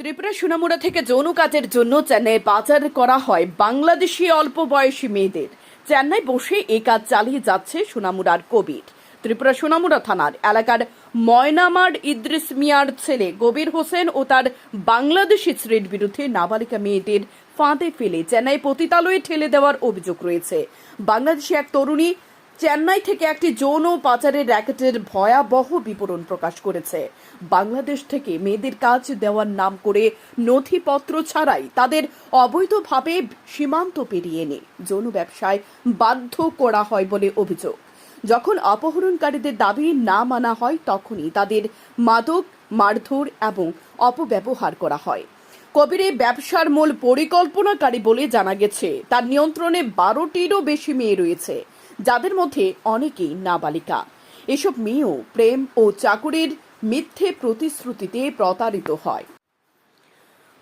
ত্রিপুরা সোনামুড়া থেকে যৌন কাজের জন্য চেন্নাই পাচার করা হয় বাংলাদেশি অল্প বয়সী মেয়েদের। চেন্নাই বসে এই কাজ চালিয়ে যাচ্ছে সোনামুড়ার কবির। ত্রিপুরা সোনামুড়া থানার এলাকার ময়নামার ইদ্রিস মিয়ার ছেলে কবির হোসেন ও তার বাংলাদেশি স্ত্রীর বিরুদ্ধে নাবালিকা মেয়েদের ফাঁদে ফেলে চেন্নাই পতিতালয়ে ঠেলে দেওয়ার অভিযোগ রয়েছে। বাংলাদেশি এক তরুণী চেন্নাই থেকে একটি যৌন পাচারের র্যাকেটের ভয়াবহ বিবরণ প্রকাশ করেছে। বাংলাদেশ থেকে মেয়েদের কাজ দেওয়ার নাম করে নথিপত্র ছাড়াই তাদের অবৈধভাবে সীমান্ত পেরিয়ে এনে যৌন ব্যবসায় বাধ্য করা হয় বলে অভিযোগ। যখন অপহরণকারীদের দাবি না মানা হয়, তখনই তাদের মাদক, মারধর এবং অপব্যবহার করা হয়। কবির ব্যবসার মূল পরিকল্পনাকারী বলে জানা গেছে, তার নিয়ন্ত্রণে বারোটিরও বেশি মেয়ে রয়েছে। যাদের মধ্যে অনেকেই নাবালিকা। এসব মেয়েও প্রেম ও চাকুরির মিথ্যে প্রতিশ্রুতিতে প্রতারিত হয়।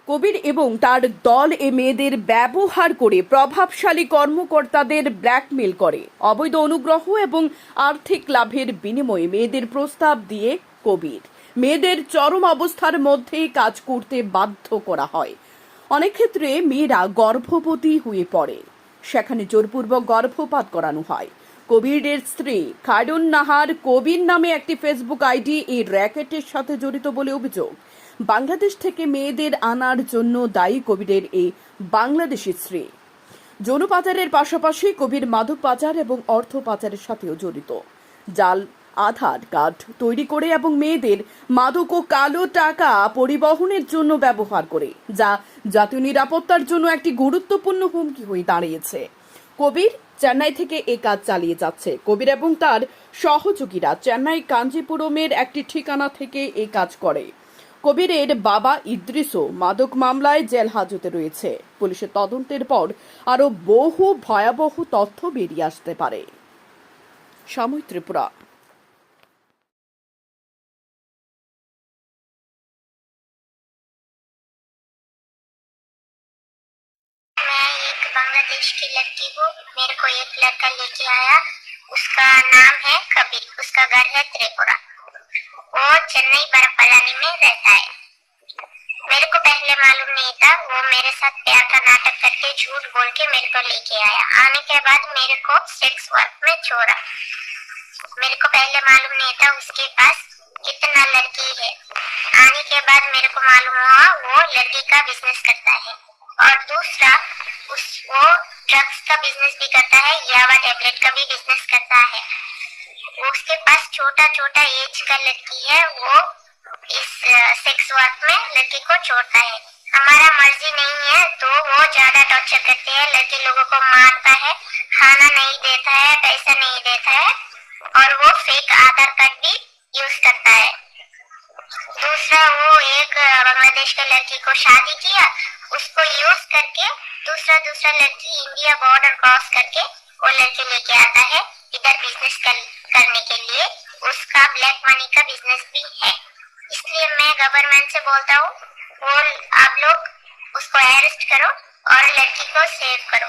কবির এবং তার দল এ মেয়েদের ব্যবহার করে প্রভাবশালী কর্মকর্তাদের ব্ল্যাকমেল করে। অবৈধ অনুগ্রহ এবং আর্থিক লাভের বিনিময়ে মেয়েদের প্রস্তাব দিয়ে কবির। মেয়েদের চরম অবস্থার মধ্যে কাজ করতে বাধ্য করা হয়। অনেক ক্ষেত্রে মেয়েরা গর্ভবতী হয়ে পড়ে। সেখানে জোরপূর্বক গর্ভপাত করানো হয়। কবিরের স্ত্রী খায়রুন নাহার কবির নামে একটি ফেসবুক আইডি এই র্যাকেটের সাথে জড়িত বলে অভিযোগ। বাংলাদেশ থেকে মেয়েদের আনার জন্য দায়ী কবিরের এই বাংলাদেশি স্ত্রী। যৌন পাচারের পাশাপাশি কবির মাদক পাচার এবং অর্থ পাচারের সাথেও জড়িত। জাল আধার কার্ড তৈরি করে এবং মেয়েদের মাদক ও কালো টাকা পরিবহনের জন্য ব্যবহার করে, যা জাতীয় নিরাপত্তার জন্য একটি গুরুত্বপূর্ণ হুমকি হয়ে দাঁড়িয়েছে। কবির চেন্নাই থেকে এ কাজ চালিয়ে যাচ্ছে। কবির এবং তার সহযোগীরা চেন্নাই কাঞ্জিপুরমের একটি ঠিকানা থেকে এ কাজ করে। কবিরের বাবা ইদ্রিসও মাদক মামলায় জেল হাজতে রয়েছে। পুলিশের তদন্তের পর আরও বহু ভয়াবহ তথ্য বেরিয়ে আসতে পারে। সময় ত্রিপুরা। बांग्लादेश की लड़की हूँ। मेरे को एक लड़का लेके आया। उसका नाम है कबीर। उसका घर है त्रिपुरा। वो चेन्नई बरपलानी में रहता है। मेरे को पहले मालूम नहीं था। वो मेरे साथ प्यार का नाटक करके झूठ बोल के मेरे को लेके आया। आने के बाद मेरे को सेक्स वर्क में छोड़ा। मेरे को पहले मालूम नहीं था उसके पास कितना लड़की है। आने के बाद मेरे को मालूम हुआ, वो लड़की का बिज़नेस करता है। और दूसरा उस वो ड्रग्स का बिज़नेस भी करता है यावा टेबलेट का भी बिज़नेस करता है। उसके पास छोटा छोटा एज का लड़की है, वो इस सेक्स वर्क में लड़की को छोड़ता है। हमारा मर्ज़ी नहीं है तो वो ज़्यादा टॉर्चर करते हैं, लड़के लोगों को मारता है, खाना नहीं देता है, पैसा नहीं देता है, और वो फेक आधार कार्ड भी यूज़ करता है। दूसरा, वो एक बांग्लादेश के लड़की को शादी किया, उसको यूज़ करके दूसरा दूसरा लड़की इंडिया बॉर्डर क्रॉस करके वो लड़के लेके आता है इधर बिज़नेस कर, करने के लिए। उसका ब्लैक मनी का बिज़नेस भी है। इसलिए मैं गवर्नमेंट से बोलता हूँ वो आप लोग उसको अरेस्ट करो और लड़की को सेव करो।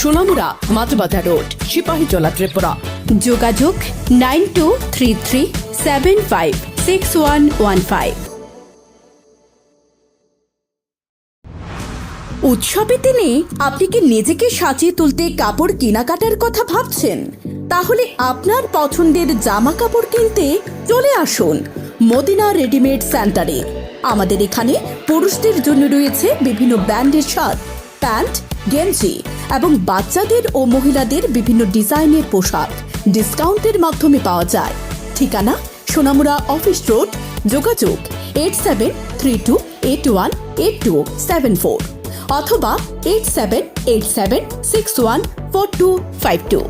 Sonamura Matabadha road Sipahi Sepahijala Tripura. যোগাযোগ nine two three three seven five six one one five. উৎসবের দিনে আপনি কি নিজেকে সাজিয়ে তুলতে কাপড় কেনাকাটার কথা ভাবছেন? তাহলে আপনার পছন্দের জামা কাপড় কিনতে চলে আসুন মদিনা রেডিমেড সেন্টারে। আমাদের এখানে পুরুষদের জন্য রয়েছে বিভিন্ন ব্র্যান্ডের শার্ট, প্যান্ট গেঞ্জি এবং বাচ্চাদের ও মহিলাদের বিভিন্ন ডিজাইনের পোশাক ডিসকাউন্টের মাধ্যমে পাওয়া যায়। ঠিকানা সোনামুড়া অফিস রোড, যোগাযোগ eight seven three two eight one eight two seven four অথবা eight seven eight seven six one four two five two.